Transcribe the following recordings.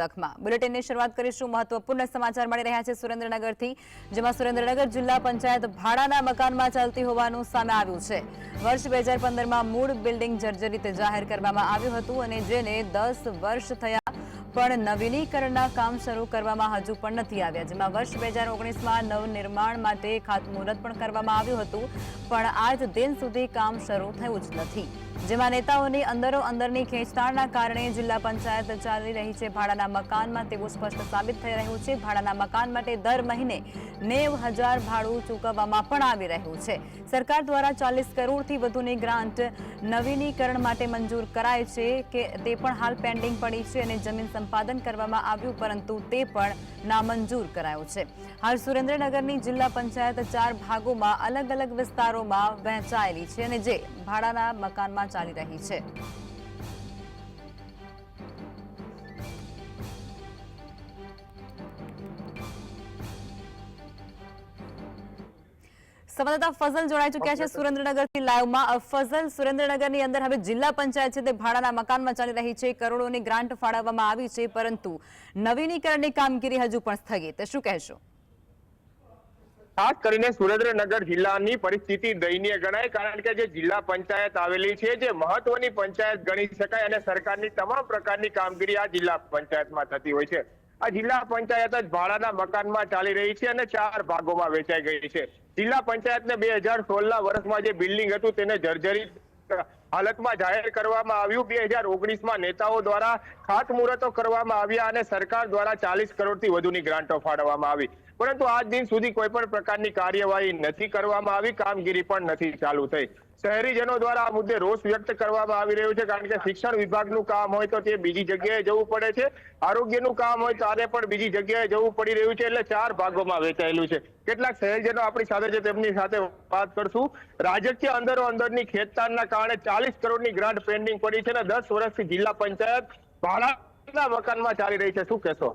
લખમાં બુલેટિનની શરૂઆત કરીશું મહત્વપૂર્ણ સમાચાર મળી રહ્યા છે સુરેન્દ્રનગરથી, જેમાં સુરેન્દ્રનગર જિલ્લા પંચાયત ભાડાના મકાનમાં ચાલતી હોવાનું સામે આવ્યું છે. વર્ષ બે હજાર પંદરમાં મૂળ બિલ્ડિંગ જર્જરિત જાહેર કરવામાં આવ્યું હતું અને જેને દસ વર્ષ થયા પણ નવીનીકરણના કામ શરૂ કરવામાં હજુ પણ નથી આવ્યા. જેમાં વર્ષ બે હજાર ઓગણીસમાં નવનિર્માણ માટે ખાતમુહૂર્ત પણ કરવામાં આવ્યું હતું, પણ આજ દિન સુધી કામ શરૂ થયું જ નથી. જેમાં નેતાઓની અંદરો અંદરની ખેંચતાણના કારણે જિલ્લા પંચાયત ચાલી રહી છે ભાડાના મકાનમાં તેવું સ્પષ્ટ સાબિત થઈ રહ્યું છે. ભાડાના મકાન માટે દર મહિને નેવ હજાર ભાડું ચૂકવવામાં પણ આવી રહ્યું છે. સરકાર દ્વારા ચાલીસ કરોડથી વધુની ગ્રાન્ટ નવીનીકરણ માટે મંજૂર કરાય છે કે તે પણ હાલ પેન્ડિંગ પડી છે અને જમીન સંપાદન કરવામાં આવ્યું, પરંતુ તે પણ નામંજૂર કરાયું છે. હાલ સુરેન્દ્રનગરની જિલ્લા પંચાયત ચાર ભાગોમાં અલગ અલગ વિસ્તારોમાં વહેંચાયેલી છે અને જે ભાડાના મકાનમાં ચાલી રહી છે. સંવાદદાતા ફઝલ જોડાઈ ચુક્યા છે સુરેન્દ્રનગરથી લાઈવમાં. ફઝલ સુરેન્દ્રનગરની અંદર હવે જિલ્લા પંચાયત છે તે ભાડાના મકાનમાં ચાલી રહી છે. કરોડોની ગ્રાન્ટ ફાળવવામાં આવી છે પરંતુ નવીનીકરણની કામગીરી હજુ પણ સ્થગિત. શું કહેશો? ખાસ કરીને સુરેન્દ્રનગર જિલ્લાની પરિસ્થિતિ દયનીય ગણાય, કારણ કે જે જિલ્લા પંચાયત આવેલી છે, જે મહત્વની પંચાયત ગણી શકાય અને સરકારની તમામ પ્રકારની કામગીરી આ જિલ્લા પંચાયતમાં થતી હોય છે. આ જિલ્લા પંચાયત જ ભાડાના મકાનમાં ચાલી રહી છે અને ચાર ભાગોમાં વેચાઈ ગઈ છે. જિલ્લા પંચાયતને બે હજાર સોળના વર્ષમાં જે બિલ્ડિંગ હતું તેને જર્જરિત હાલતમાં જાહેર કરવામાં આવ્યું. બે હજાર ઓગણીસમાં નેતાઓ દ્વારા ખાતમુહૂર્તો કરવામાં આવ્યા અને સરકાર દ્વારા ચાલીસ કરોડથી વધુની ગ્રાન્ટો ફાળવવામાં આવી. પરંતુ આજ દિન સુધી કોઈ પણ પ્રકારની કાર્યવાહી નથી કરવામાં આવી, કામગીરી પણ નથી ચાલુ થઈ. શહેરીજનો દ્વારા આ મુદ્દે રોષ વ્યક્ત કરવામાં આવી રહ્યો છે, કારણ કે શિક્ષણ વિભાગનું કામ હોય તો તે બીજી જગ્યાએ જવું પડે છે. આરોગ્યનું કામ હોય ત્યારે પણ બીજી જગ્યાએ જવું પડી રહ્યું છે, એટલે ચાર ભાગોમાં વેચાયેલું છે. કેટલાક શહેરજનો આપણી સાથે છે, તેમની સાથે વાત કરશું. રાજકીય અંદરો અંદરની ખેંચતાણના કારણે ચાલીસ કરોડની ગ્રાન્ટ પેન્ડિંગ પડી છે અને દસ વર્ષથી જિલ્લા પંચાયત ભાડાના મકાનમાં ચાલી રહી છે. શું કહેશો?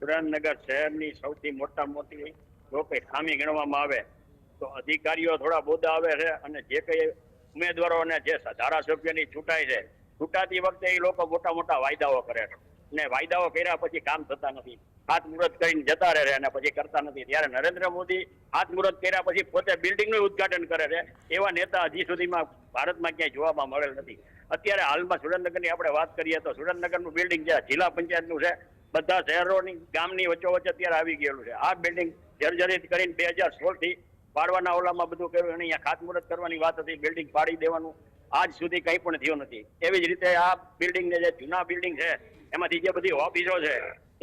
સુરેન્દ્રનગર શહેરની સૌથી મોટા મોટી જો કંઈ ખામી ગણવામાં આવે તો અધિકારીઓ થોડા બોધા આવે છે અને જે કંઈ ઉમેદવારોને જે ધારાસભ્યની ચૂંટાય છે, ચૂંટાતી વખતે એ લોકો મોટા મોટા વાયદાઓ કરે છે. અને વાયદાઓ કર્યા પછી કામ થતા નથી. ખાતમુહૂર્ત કરીને જતા રહે અને પછી કરતા નથી. ત્યારે નરેન્દ્ર મોદી ખાતમુહૂર્ત કર્યા પછી પોતે બિલ્ડિંગનું ઉદ્ઘાટન કરે છે. એવા નેતા હજી સુધીમાં ભારતમાં ક્યાંય જોવામાં મળેલ નથી. અત્યારે હાલમાં સુરેન્દ્રનગરની આપણે વાત કરીએ તો સુરેન્દ્રનગરનું બિલ્ડિંગ જે જિલ્લા પંચાયતનું છે બધા શહેરોની ગામની વચ્ચોવચ્ચ અત્યારે આવી ગયેલું છે. આ બિલ્ડિંગ જર્જરિત કરીને બે હજાર સોળથી પાડવાના ઓલામાં બધું કર્યું. અને અહીંયા ખાતમુહૂર્ત કરવાની વાત હતી બિલ્ડિંગ પાડી દેવાનું. આજ સુધી કંઈ પણ થયું નથી. એવી જ રીતે આ બિલ્ડિંગને જે જૂના બિલ્ડિંગ છે, એમાંથી જે બધી ઓફિસો છે,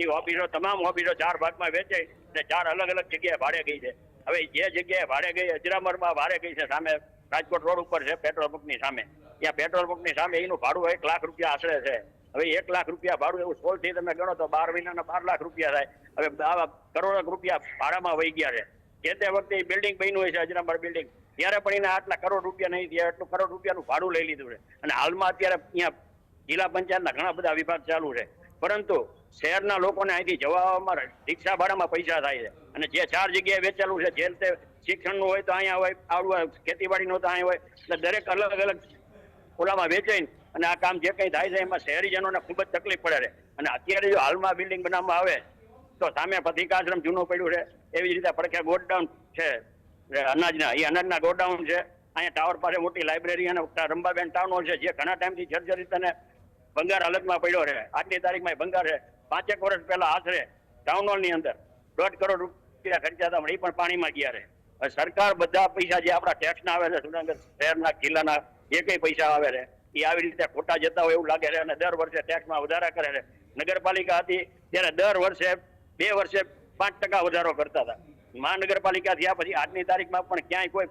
એ ઓફિસો તમામ ઓફિસો ચાર ભાગમાં વેચે અને ચાર અલગ અલગ જગ્યાએ ભાડે ગઈ છે. હવે જે જગ્યાએ ભાડે ગઈ, અજરામરમાં ભાડે ગઈ છે, સામે રાજકોટ રોડ ઉપર છે પેટ્રોલ પંપની સામે. ત્યાં પેટ્રોલ પંપની સામે એનું ભાડું એક લાખ રૂપિયા આશરે છે. હવે એક લાખ રૂપિયા ભાડું એવું સોળથી તમે ગણો તો બાર મહિનાના બાર લાખ રૂપિયા થાય. હવે આવા કરોડો રૂપિયા ભાડામાં વહી ગયા છે. જે તે વખતે બિલ્ડિંગ બન્યું હોય છે અજરામર બિલ્ડિંગ ત્યારે પણ એને આટલા કરોડ રૂપિયા નહીં થયા એટલું કરોડ રૂપિયાનું ભાડું લઈ લીધું છે. અને હાલમાં અત્યારે અહીંયા જિલ્લા પંચાયતના ઘણા બધા વિભાગ ચાલુ છે. પરંતુ શહેરના લોકોને અહીંથી જવા આવવામાં રિક્ષા ભાડામાં પૈસા થાય છે. અને જે ચાર જગ્યાએ વેચેલું છે જે રીતે શિક્ષણનું હોય તો અહીંયા હોય, આવડું ખેતીવાડીનું તો અહીંયા હોય. એટલે દરેક અલગ અલગ ઓલામાં વેચાઈને અને આ કામ જે કંઈ થાય છે, એમાં શહેરીજનોને ખૂબ જ તકલીફ પડે છે. અને અત્યારે જો હાલમાં બિલ્ડિંગ બનાવવામાં આવે, તો સામે પથિકાશ્રમ જૂનું પડ્યું છે. એવી જ રીતે પડખે ગોડાઉન છે. અનાજના, એ અનાજના ગોડાઉન છે. અહીંયા ટાવર પાસે મોટી લાઇબ્રેરી અને રંબાબેન ટાઉન હોલ છે, જે ઘણા ટાઈમથી જર્જરિત અને ભંગાર હાલતમાં પડ્યો છે આજની તારીખમાં ભંગાર છે. પાંચેક વર્ષ પહેલા આશરે ટાઉન હોલની અંદર. દોઢ કરોડ રૂપિયા ખર્ચ્યા હતા, પણ એ પણ પાણીમાં ગયા છે સરકાર બધા પૈસા જે આપણા ટેક્સના આવે છે સુરેન્દ્ર શહેરના જિલ્લાના જે કંઈ પૈસા આવે છે. એ આવી રીતે ખોટા જતા હોય એવું લાગે છે અને દર વર્ષે ટેક્સમાં વધારા કરે છે. નગરપાલિકા હતી ત્યારે દર વર્ષે બે વર્ષે પાંચ ટકા વધારો કરતા હતા. મહાનગરપાલિકા થયા પછી આજની તારીખમાં પણ ક્યાંય કોઈ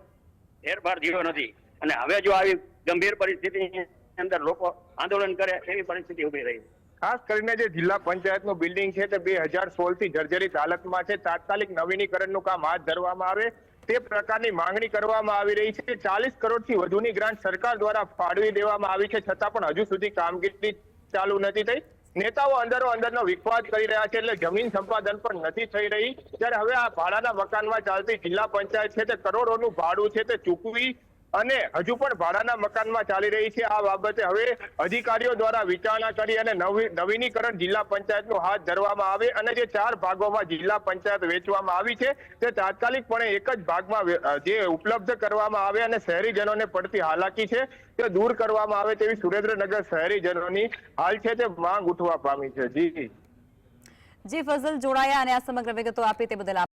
ફેરફાર થયો નથી. અને હવે જો આવી ગંભીર પરિસ્થિતિ અંદર લોકો આંદોલન કરે એવી પરિસ્થિતિ ઊભી રહી છે. ખાસ કરીને જે જિલ્લા પંચાયતનું બિલ્ડિંગ છે તે બે હજાર સોળથી જર્જરિત હાલતમાં છે. તાત્કાલિક નવીનીકરણનું કામ હાથ ધરવામાં આવે. તે પ્રકારની માંગણી કરવામાં આવી રહી છે. ચાલીસ કરોડથી વધુની ગ્રાન્ટ સરકાર દ્વારા ફાળવી દેવામાં આવી છે. છતાં પણ હજુ સુધી કામગીરી ચાલુ નથી થઈ. નેતાઓ અંદરો અંદરનો વિખવાદ કરી રહ્યા છે એટલે જમીન સંપાદન પણ નથી થઈ રહી. ત્યારે હવે આ ભાડાના મકાનમાં ચાલતી જિલ્લા પંચાયત છે તે કરોડોનું ભાડું છે તે ચૂકવી અને હજુ પણ ભાડાના મકાનમાં ચાલી રહી છે. આ બાબતે હવે અધિકારીઓ દ્વારા વિચારણા કરી અને નવીનીકરણ જિલ્લા પંચાયતનું હાથ ધરવામાં આવે અને જે ચાર ભાગોમાં જિલ્લા પંચાયત વેચવામાં આવી છે, તે તાત્કાલિકપણે એક જ ભાગમાં જે ઉપલબ્ધ કરવામાં આવે અને શહેરીજનોને પડતી હાલાકી છે, તે દૂર કરવામાં આવે તેવી સુરેન્દ્રનગર શહેરીજનોની હાલ છે તે માંગ ઉઠવા પામી છે. જી જી. ફઝલ જોડાયા અને આ સમગ્ર વિગતો આપી તે બદલ